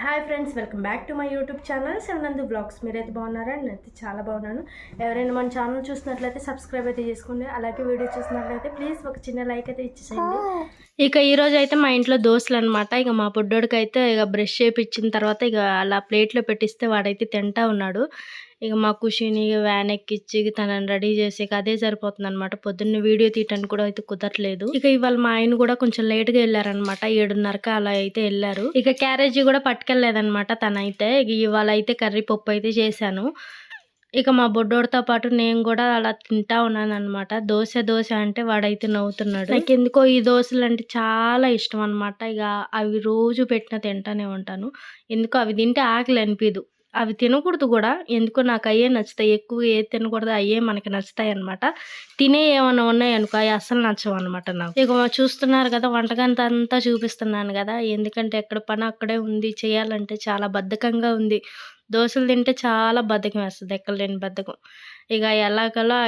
Hi friends welcome back to my YouTube channel. Shivanandu vlogs. మీరైతే బాగున్నారా? నేనైతే చాలా బాగున్నాను. ఎవరైనా మన ఛానల్ చూసినట్లయితే సబ్స్క్రైబ్ అయితే చేసుకోండి. అలాగే వీడియో చూసినట్లయితే ప్లీజ్ ఒక చిన్న లైక్ అయితే ఇచ్చేసేయండి. ఇక ఈ అయితే మా ఇంట్లో దోశలు అనమాట ఇక మా బుడ్డోడికి అయితే ఇక బ్రష్ చేపించిన తర్వాత ఇక అలా ప్లేట్లో పెట్టిస్తే వాడైతే తింటా ఉన్నాడు. ఇక మా కుషిని వ్యాన్ ఎక్కిచ్చి తనని రెడీ చేసి అదే సరిపోతుంది అనమాట పొద్దున్న వీడియో తీయటానికి కూడా అయితే కుదరలేదు ఇక ఇవాళ మా ఆయన కూడా కొంచెం లేట్గా వెళ్ళారనమాట ఏడున్నరక అలా అయితే వెళ్ళారు. ఇక క్యారేజీ కూడా పట్టుకెళ్ళలేదనమాట తనైతే. ఇక ఇవాళ అయితే కర్రీ పప్పు అయితే చేశాను. ఇక మా బొడ్డోడితో పాటు నేను కూడా అలా తింటా ఉన్నాను అనమాట దోశ దోశ అంటే వాడైతే నవ్వుతున్నాడు. నాకు ఎందుకో ఈ దోశలు అంటే చాలా ఇష్టం అనమాట ఇక అవి రోజు పెట్టిన తింటానే ఉంటాను. ఎందుకో అవి తింటే ఆకలి అనిపించదు అవి తినకూడదు కూడా. ఎందుకో నాకు అయ్యే నచ్చుతాయి. ఎక్కువ ఏది తినకూడదు అయ్యే మనకి నచ్చుతాయి అనమాట తినే ఏమైనా ఉన్నాయనుకో అవి అస్సలు నచ్చవు అనమాట నాకు. ఇక చూస్తున్నారు కదా వంటగంత అంతా చూపిస్తున్నాను కదా. ఎందుకంటే ఎక్కడ పని అక్కడే ఉంది. చేయాలంటే చాలా బద్ధకంగా ఉంది. దోశలు తింటే చాలా బద్ధకం వేస్తుంది ఎక్కడ లేని బద్ధకం. ఇక ఎలాగలా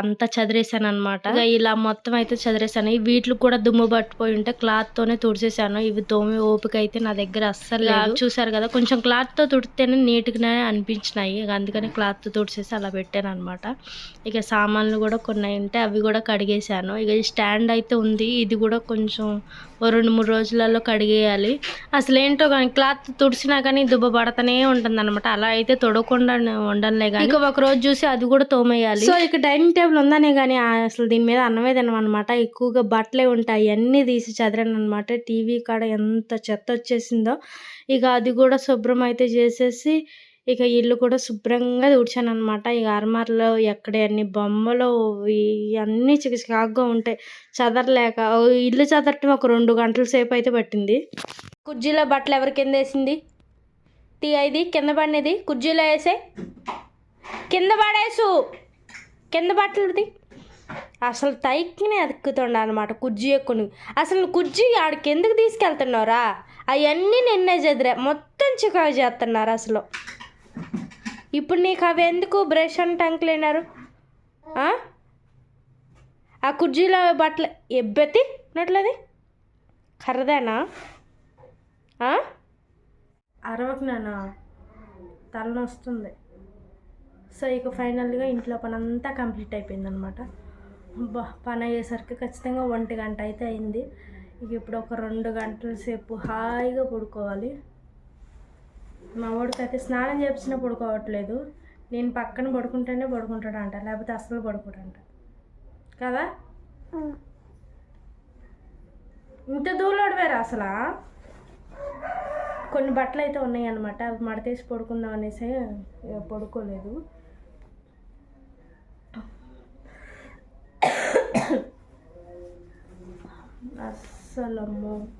అంతా చదిరేసాను అనమాట ఇక ఇలా మొత్తం అయితే చదిరేసాను ఈ వీటికి కూడా దుమ్ము పట్టిపోయి ఉంటే క్లాత్ తోనే తుడిచేసాను ఇవి తోమి ఓపిక అయితే నా దగ్గర అస్సలు లేదు. చూసారు కదా కొంచెం క్లాత్తో తుడితేనే నీట్ గానే అనిపించినాయి. ఇక అందుకని క్లాత్తో తుడిచేసి అలా పెట్టాను అనమాట ఇక సామాన్లు కూడా కొన్ని ఉంటే అవి కూడా కడిగేసాను ఇక ఈ స్టాండ్ అయితే ఉంది. ఇది కూడా కొంచెం ఓ రెండు మూడు రోజులలో కడిగేయాలి. అసలు ఏంటో కానీ క్లాత్ తుడిచినా కానీ దుబ్బ పడతానే ఉంటుంది అనమాట అలా అయితే తొడకుండా ఉండలే కానీ ఇక ఒక రోజు చూసి అది కూడా తోమేయాలి. సో ఇక డైనింగ్ టేబుల్ ఉందనే కానీ అసలు దీని మీద అన్నమే తినమనమాట. ఎక్కువగా బట్టలే ఉంటాయి. అన్నీ తీసి చదిరాను అనమాట టీవీ కాడ ఎంత చెత్త వచ్చేసిందో. ఇక అది కూడా శుభ్రం అయితే చేసేసి ఇక ఇల్లు కూడా శుభ్రంగా తుడిచాను అనమాట ఇక అర్మార్లో ఎక్కడ అన్ని బొమ్మలు అన్నీ చికాగ్గా ఉంటాయి. చదరలేక ఇల్లు చదరటం ఒక రెండు గంటల సేపు అయితే పట్టింది. కుర్జీలో బట్టలు ఎవరి కింద వేసింది? తీ ఇది కింద పడినది కుర్జీలో వేసే. కింద పడేసు. కింద బట్టలుది అసలు తైక్కినే అతుక్కుతుండ అనమాట కుర్జీ ఎక్కుని అసలు కుర్జీ ఆడికి ఎందుకు తీసుకెళ్తున్నారా అవన్నీ నిన్నే చెదిరా. మొత్తం చికాకు చేస్తున్నారు అసలు. ఇప్పుడు నీకు అవి ఎందుకు బ్రష్ అండ్ టంక్ లేనారు? ఆ? కుర్జీలో బట్టలు ఎబ్బెత్తి ఉన్నట్లది కర్రదేనా? అరవకు నాన్న. తలనొస్తుంది. సో ఇక ఫైనల్గా ఇంట్లో పని అంతా కంప్లీట్ అయిపోయింది అనమాట బా పని అయ్యేసరికి ఖచ్చితంగా ఒంటి గంట అయితే అయింది. ఇక ఇప్పుడు ఒక రెండు గంటల సేపు హాయిగా పడుకోవాలి. మా వాడికి అయితే స్నానం చేపించినా పడుకోవట్లేదు. నేను పక్కన పడుకుంటేనే పడుకుంటాడంట లేకపోతే అస్సలు పడుకోడంట. కదా? ఇంత దూలోడు వేరు అసలు? కొన్ని బట్టలు అయితే ఉన్నాయి అనమాట అవి మడతేసి పడుకుందాం అనేసి ఇక పడుకోలేదు. అస్సలు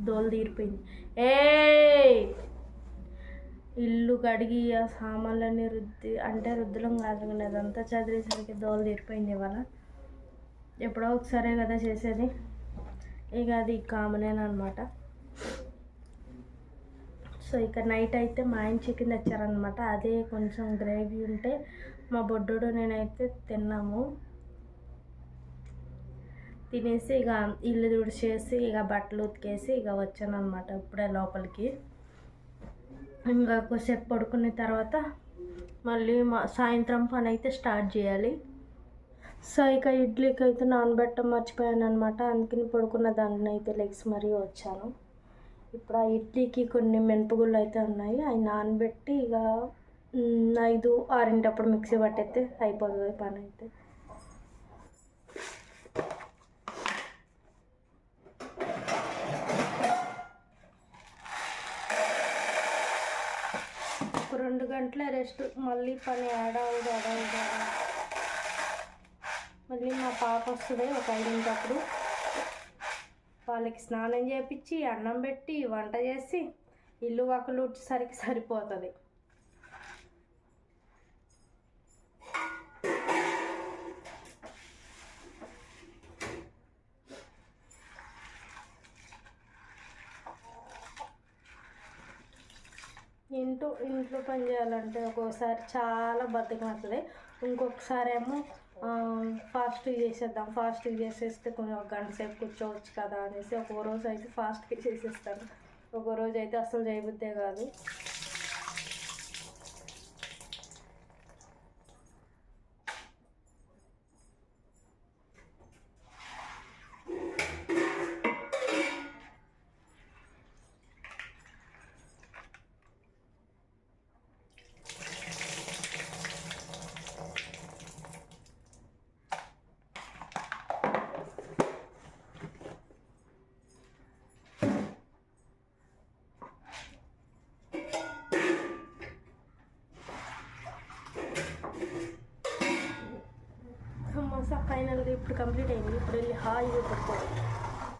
దోలు తీరిపోయింది. ఏ ఇల్లు కడిగి ఆ సామాన్లన్నీ రుద్ది అంటే రుద్దలం కాదు కానీ అదంతా చదివేసరికి దోలు తీరిపోయింది ఇవాళ. ఎప్పుడో ఒకసారే కదా చేసేది. ఇక అది కామనేనమాట సో ఇక నైట్ అయితే మా ఆయన చికెన్ తెచ్చారనమాట అదే కొంచెం గ్రేవీ ఉంటే మా బొడ్డోడు నేనైతే తిన్నాము. తినేసి ఇక ఇల్లు తుడిచేసి ఇక బట్టలు ఉతికేసి ఇక వచ్చాను అనమాట ఇప్పుడే లోపలికి. ఇంకా కొద్దిసేపు పడుకున్న తర్వాత మళ్ళీ మా సాయంత్రం పని అయితే స్టార్ట్ చేయాలి. సో ఇక ఇడ్లీకి అయితే నానబెట్టం మర్చిపోయాను అనమాట అందుకని పడుకున్న దాన్ని అయితే లెగ్స్ మరీ వచ్చాను. ఇప్పుడు ఆ ఇడ్లీకి కొన్ని మినపగుళ్ళు అయితే ఉన్నాయి. అవి నానబెట్టి ఇక ఐదు ఆరింటప్పుడు మిక్సీ పట్టయితే అయిపోతుంది పని అయితే ఒక రెండు గంటల రెస్ట్ మళ్ళీ పని ఆడవుడు ఆడవుడు మళ్ళీ మా పాప వస్తుంది ఒక ఐదింటప్పుడు. వాళ్ళకి స్నానం చేపించి అన్నం పెట్టి వంట చేసి ఇల్లు వాకలు వచ్చేసరికి సరిపోతుంది. ఇంట్లో ఇంట్లో పని చేయాలంటే ఒక్కొక్కసారి చాలా బద్దకం అవుతుంది ఇంకొకసారి ఏమో ఫాస్ట్గా చేసేద్దాం ఫాస్ట్గా చేసేస్తే కొంచెం ఒక గంట సేపు కూర్చోవచ్చు కదా అనేసి ఒక్కో రోజు అయితే ఫాస్ట్గా చేసేస్తాను. ఒక రోజు అయితే అస్సలు చేయబుద్దే కాదు. ఫైనల్గా ఇప్పుడు కంప్లీట్ అయింది. ఇప్పుడు వెళ్ళి హాయిగా పడుకోవాలి.